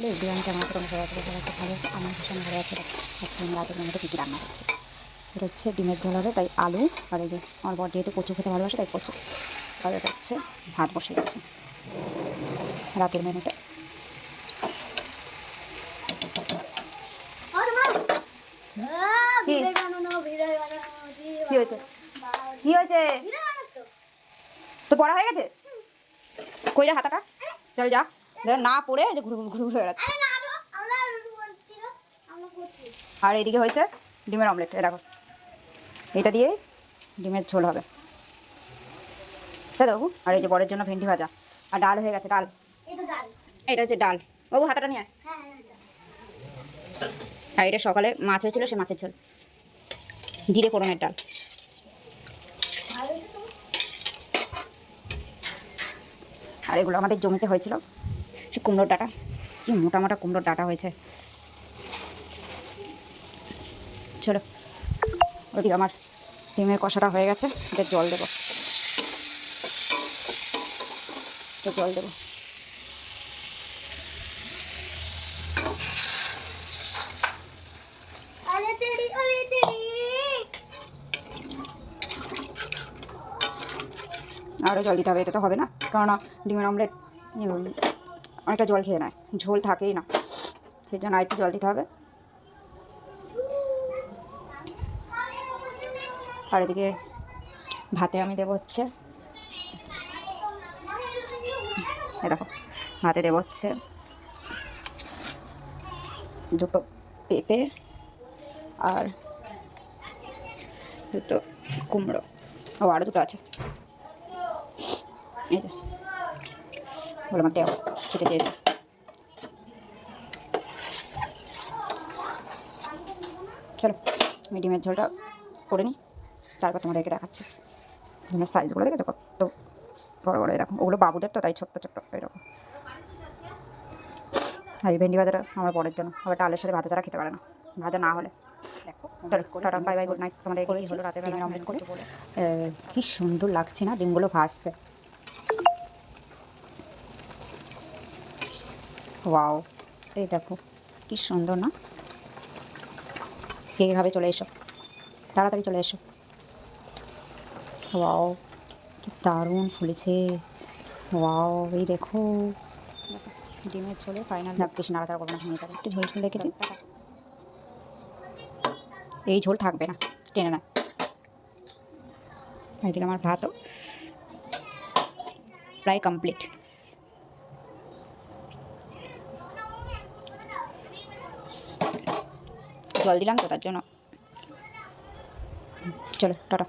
তাহলে বিরিয়ানি কেমন আছে তোমরা সবাই থেকে সবাই ভালো আমার ভীষণ ভালো আছে আজকে আমি রাতের মধ্যে কী কী রান্না করছি। এটা হচ্ছে ডিমের ঝোল হবে তাই আলু আর এই যে আমার বর যেহেতু কচু খেতে ভালোবাসে তাই কচু। আর এটা হচ্ছে ভাত বসে গেছে রাতের মেনুতে। কি? হয়েছে? তো পড়া হয়ে গেছে? কই রে হাতাটা? চল যা। না পড়ে যে ঘুরু ঘুরু ঘুরু বেড়াচ্ছে। আর এদিকে হয়েছে ডিমের অমলেট এ দেখো। এটা দিয়ে ডিমের ঝোল হবে। তো বাবু আর এই যে বরের জন্য ভেন্ডি ভাজা। আর ডাল হয়ে গেছে ডাল। এটা হচ্ছে ডাল। বাবু হাতাটা নিয়ে আয়। আর এটা সকালে মাছ হয়েছিল সে মাছের ঝোল। জিরে ফোড়নের ডাল। আর এগুলো আমাদের জমিতে হয়েছিল। সে কুমড়োর ডাটা। কি মোটা মোটা কুমড়োর ডাটা হয়েছে। চলো ওদিকে আমার ডিমের কষাটা হয়ে গেছে এটা জল দেবো। জল দেবো। আরও জল দিতে হবে এটা তো হবে না। কেননা ডিমের অমলেট অনেকটা জল খেয়ে নেয়। ঝোল থাকেই না। সেই জন্য আরেকটু জল দিতে হবে। আর এদিকে ভাতে আমি দেবো হচ্ছে দেখো, ভাতে দেবো হচ্ছে দুটো পেঁপে আর দুটো কুমড়ো। ও আরও দুটো আছে। এই বলে আমার দেও খেতে চেয়েছে চলো আমি ডিমের ঝোলটা করে নিই তারপর তোমাদেরকে দেখাচ্ছি ডিমের সাইজগুলো দেখেছ কত বড় বড় এরকম ওগুলো বাবুদের তো তাই ছোট্ট ছোট্ট এরকম আর এই ভেন্ডি ভাজাটা আমার বড়ের জন্য আবার ডালের সাথে ভাজা ছাড়া খেতে পারে না ভাজা না হলে দেখো tata bye bye good night তোমাদের হলো রাতে ডিমের অমলেট করে কি সুন্দর লাগছে না ডিমগুলো ভাসছে ওয়াও এই দেখো কি সুন্দর না? খাবে চলে এসো তাড়াতাড়ি চলে এসো। ওয়াও কি দারুণ ফুলেছে ওয়াও এই দেখো। ডিমের ঝোলে ফাইনাল না বেশি নাড়াচাড়া করব না ভেঙে যাবে একটু ঝোল ঝোল রেখেছি এই ঝোল থাকবে না টেনে না এদিকে আমার ভাতও প্রায় কমপ্লিট জল দিলাম তো তার জন্য। চলো টাটা।